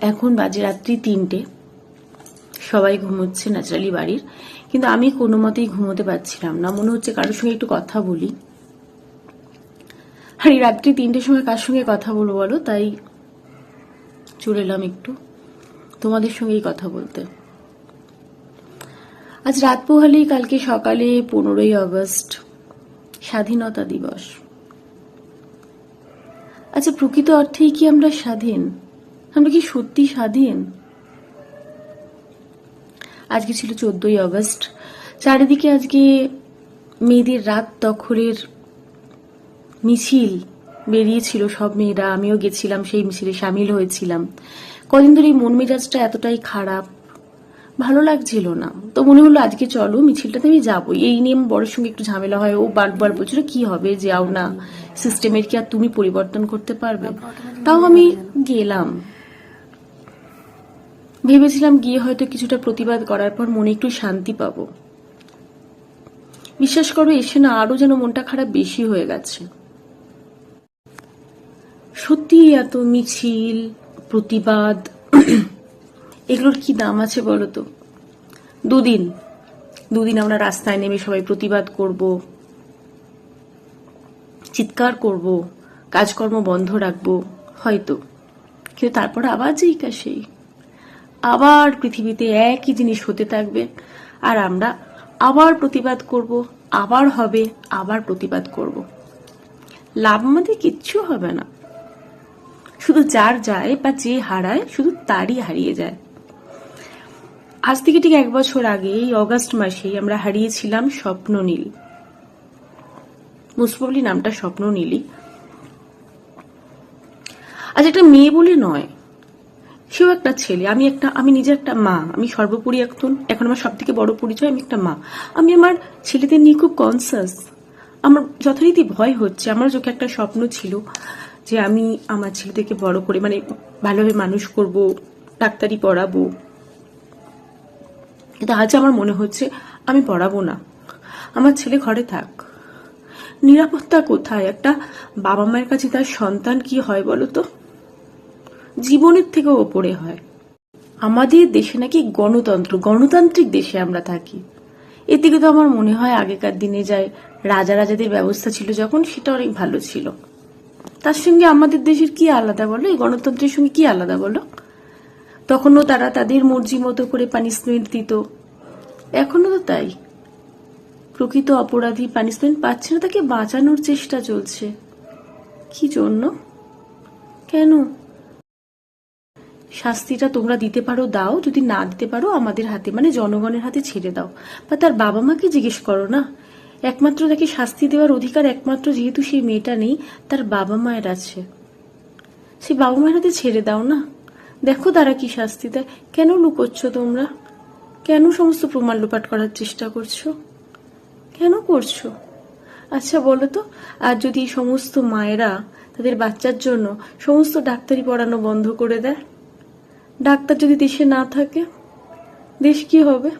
এখন বাজে রাত্রি তিনটে। সবাই ঘুমোচ্ছে ন্যাচারালি বাড়ির। কিন্তু আমি কোনো মতেই ঘুমোতে পারছিলাম না। মনে হচ্ছে কারোর সঙ্গে একটু কথা বলি। আর এই রাত্রি তিনটের সময় কার সঙ্গে কথা বলব বলো? তাই চলে এলাম একটু। তোমাদের সঙ্গেই কথা বলতে। আজ রাত পোহালেই কালকে সকালে পনেরোই আগস্ট, স্বাধীনতা দিবস। আচ্ছা প্রকৃত অর্থেই কি আমরা স্বাধীন? আমরা কি সত্যি স্বাধীন? আজকে ছিল চোদ্দই আগস্ট। চারিদিকে আজকে মেয়েদের রাত দখলের মিছিল বেরিয়েছিল সব মেয়েরা। আমিও গেছিলাম, সেই মিছিলে সামিল হয়েছিলাম। কদিন ধরে মন মেজাজটা এতটাই খারাপ। ভালো লাগছিল না। তো মনে হলো আজকে চলো, মিছিলটাতে আমি যাব। এই নিয়ে আমার বড়ের সঙ্গে একটু ঝামেলা হয়। ও বারবার বলছিল, কি হবে? যাও না। সিস্টেমের কি আর তুমি পরিবর্তন করতে পারবে? তাও আমি গেলাম। ভেবেছিলাম গিয়ে হয়তো কিছুটা প্রতিবাদ করার পর মনে একটু শান্তি পাবো। বিশ্বাস করো, এসে না আরও যেন মনটা খারাপ বেশি হয়ে গেছে। সত্যি এত মিছিল, প্রতিবাদ এগুলোর কি দাম আছে বলো তো? দুদিন। দুদিন আমরা রাস্তায় নেমে সবাই প্রতিবাদ করব, চিৎকার করব, কাজকর্ম বন্ধ রাখব, হয়তো। কিন্তু তারপর আবার যেই সেই। আবার পৃথিবীতে একই জিনিস হতে থাকবে, আর আমরা আবার প্রতিবাদ করব, আবার হবে, আবার প্রতিবাদ করব। লাভ আমাদের কিচ্ছু হবে না। শুধু যার যায় বা যে হারায়, শুধু তারই হারিয়ে যায়। আজ থেকে ঠিক এক বছর আগে, এই অগাস্ট মাসেই আমরা হারিয়েছিলাম স্বপ্ন স্বপ্ননীল মুসপবলি নামটা স্বপ্ননীলই আজ একটা মেয়ে বলে নয়, সেও একটা ছেলে। আমি একটা, আমি নিজে একটা মা, আমি সর্বোপরি এখন এখন আমার সব থেকে বড় পরিচয়, আমি একটা মা। আমি আমার ছেলেদের নিয়ে খুব কনসাস আমার যথারীতি ভয় হচ্ছে। আমার চোখে একটা স্বপ্ন ছিল যে আমি আমার ছেলেদেরকে বড় করে মানে ভালোভাবে মানুষ করব, ডাক্তারি পড়াবো। কিন্তু আজ আমার মনে হচ্ছে আমি পড়াবো না। আমার ছেলে ঘরে থাক। নিরাপত্তা কোথায়? একটা বাবা মায়ের কাছে তার সন্তান কি হয় বলো তো? জীবনের থেকেও ওপরে হয়। আমাদের দেশে নাকি গণতন্ত্র, গণতান্ত্রিক দেশে আমরা থাকি। এর থেকে তো আমার মনে হয় আগেকার দিনে যায় রাজা রাজাদের ব্যবস্থা ছিল যখন সেটা অনেক ভালো ছিল। তার সঙ্গে আমাদের দেশের কি আলাদা বলো? এই গণতন্ত্রের সঙ্গে কি আলাদা বলো? তখনও তারা তাদের মর্জি মতো করে পানিশমেন্ট দিত। এখনও তো তাই। প্রকৃত অপরাধী পানিশমেন্ট পাচ্ছে না, তাকে বাঁচানোর চেষ্টা চলছে। কি জন্য? কেন? শাস্তিটা তোমরা দিতে পারো, দাও। যদি না দিতে পারো, আমাদের হাতে মানে জনগণের হাতে ছেড়ে দাও। বা তার বাবা মাকে জিজ্ঞেস করো না। একমাত্র তাকে শাস্তি দেওয়ার অধিকার একমাত্র যেহেতু সেই মেয়েটা নেই, তার বাবা মায়ের আছে। সেই বাবা মায়ের হাতে ছেড়ে দাও না। দেখো তারা কি শাস্তি দেয়। কেন লুকোচ্ছ তোমরা? কেন সমস্ত প্রমাণ লোপাট করার চেষ্টা করছ? কেন করছ? আচ্ছা বলো তো, আর যদি সমস্ত মায়েরা তাদের বাচ্চার জন্য সমস্ত ডাক্তারি পড়ানো বন্ধ করে দেয়? ডাক্তার যদি দেশে না থাকে, দেশ কি হবে?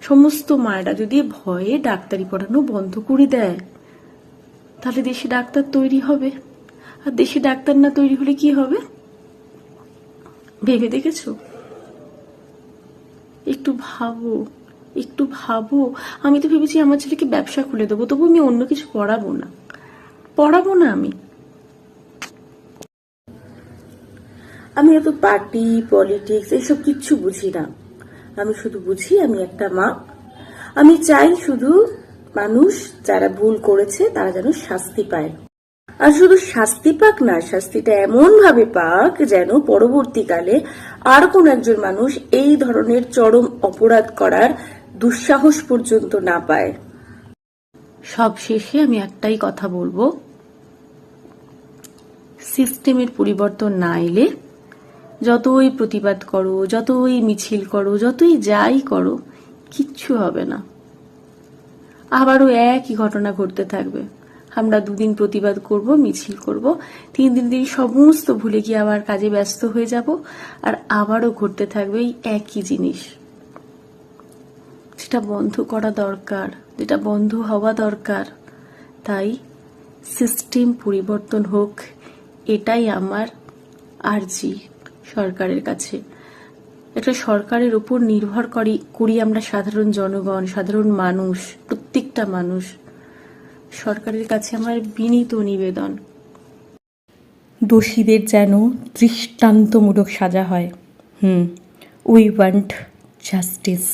সমস্ত মায়েরা যদি ভয়ে ডাক্তারি পড়ানো বন্ধ করে দেয়, তাহলে দেশে ডাক্তার তৈরি হবে। আর দেশে ডাক্তার না তৈরি হলে কি হবে? ভেবে দেখেছ? একটু ভাবো একটু ভাবো। আমি তো ভেবেছি আমার ছেলেকে ব্যবসা খুলে দেবো, তবু আমি অন্য কিছু পড়াবো না। পড়াবো না আমি। আমি এত পার্টি, পলিটিক্স, এসব কিচ্ছু বুঝি না। আমি শুধু বুঝি আমি একটা মা। আমি চাই শুধু মানুষ যারা ভুল করেছে তারা যেন শাস্তি পায়। আর শুধু শাস্তি পাক না, শাস্তিটা এমন ভাবে পাক যেন পরবর্তীকালে আর কোন একজন মানুষ এই ধরনের চরম অপরাধ করার দুঃসাহস পর্যন্ত না পায়। সব শেষে আমি একটাই কথা বলব। সিস্টেমের পরিবর্তন না এলে যতই প্রতিবাদ করো, যতই মিছিল করো, যতই যাই করো, কিচ্ছু হবে না। আবারও একই ঘটনা ঘটতে থাকবে। আমরা দুদিন প্রতিবাদ করব, মিছিল করব। তিন দিন দিন সমস্ত ভুলে গিয়ে আবার কাজে ব্যস্ত হয়ে যাব। আর আবারও ঘটতে থাকবে এই একই জিনিস। সেটা বন্ধ করা দরকার, যেটা বন্ধ হওয়া দরকার। তাই সিস্টেম পরিবর্তন হোক, এটাই আমার আর্জি সরকারের কাছে। একটা সরকারের উপর নির্ভর করি করি আমরা সাধারণ জনগণ, সাধারণ মানুষ, প্রত্যেকটা মানুষ। সরকারের কাছে আমার বিনীত নিবেদন। দোষীদের যেন দৃষ্টান্তমূলক সাজা হয়। হুম উই ওয়ান্ট জাস্টিস